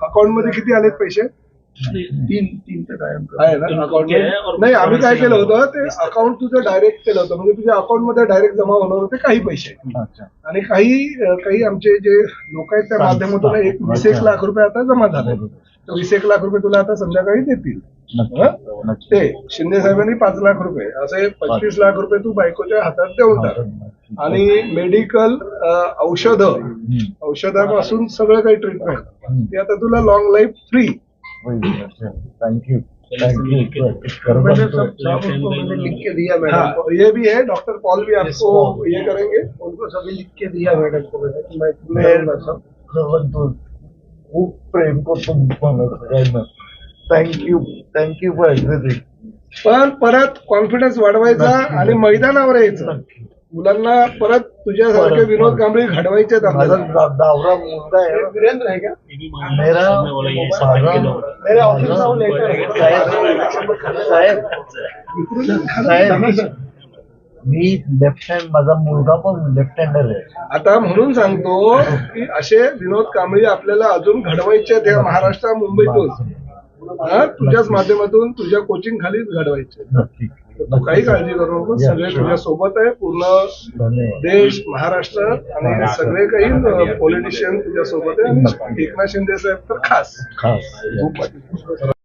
अकाउंटमध्ये किती आलेत पैसे? तीन तीन तर कायम आहे ना? अकाउंट नाही आम्ही काय केलं होतं ते अकाउंट तुझं डायरेक्ट केलं होतं. म्हणजे तुझ्या अकाउंटमध्ये डायरेक्ट जमा होणार होते काही पैसे. आणि काही काही आमचे जे लोक आहेत त्या माध्यमातून एक वीस एक लाख रुपये आता जमा झाले. तर वीस एक लाख रुपये तुला आता संध्याकाळी देतील. ते शिंदे साहेबांनी पाच लाख रुपये. असे पंचवीस लाख रुपये तू बायकोच्या हातात देऊन टाक. आणि मेडिकल औषधं. औषधापासून सगळं काही ट्रीटमेंट ते आता तुला long life free thank you thank you लिख के दिया मैडम हाँ. ये भी है डॉक्टर पॉल भी आपको ये करेंगे. उनको सभी लिख के दिया मैडम को मैंने खूप प्रेम करतो थँक्यू थँक्यू फॉर एव्हरीथिंग पण परत कॉन्फिडन्स वाढवायचा आणि मैदानावर यायचं. मुलांना परत तुझ्यासारखे विनोद. कांबळी घडवायचे दा- दावरा मुलगा आहे. वीरेंद्र है क्या मेरा मेरे ऑफिस में लेटर साहेब साहेब मी लेफ्ट हँड माझा मुलगा पण लेफ्ट हँडर आहे. आता म्हणून सांगतो की असे विनोद कांबळी आपल्याला अजून घडवायचे आहेत या महाराष्ट्र मुंबईतून. तुझ्याच माध्यमातून तुझ्या कोचिंग खालीच घडवायचे. तू काही काळजी करू नको सगळे तुझ्या सोबत आहे पूर्ण देश महाराष्ट्र आणि सगळे काही पॉलिटिशियन तुझ्या सोबत आहे. एकनाथ शिंदे साहेब तर खास. खास.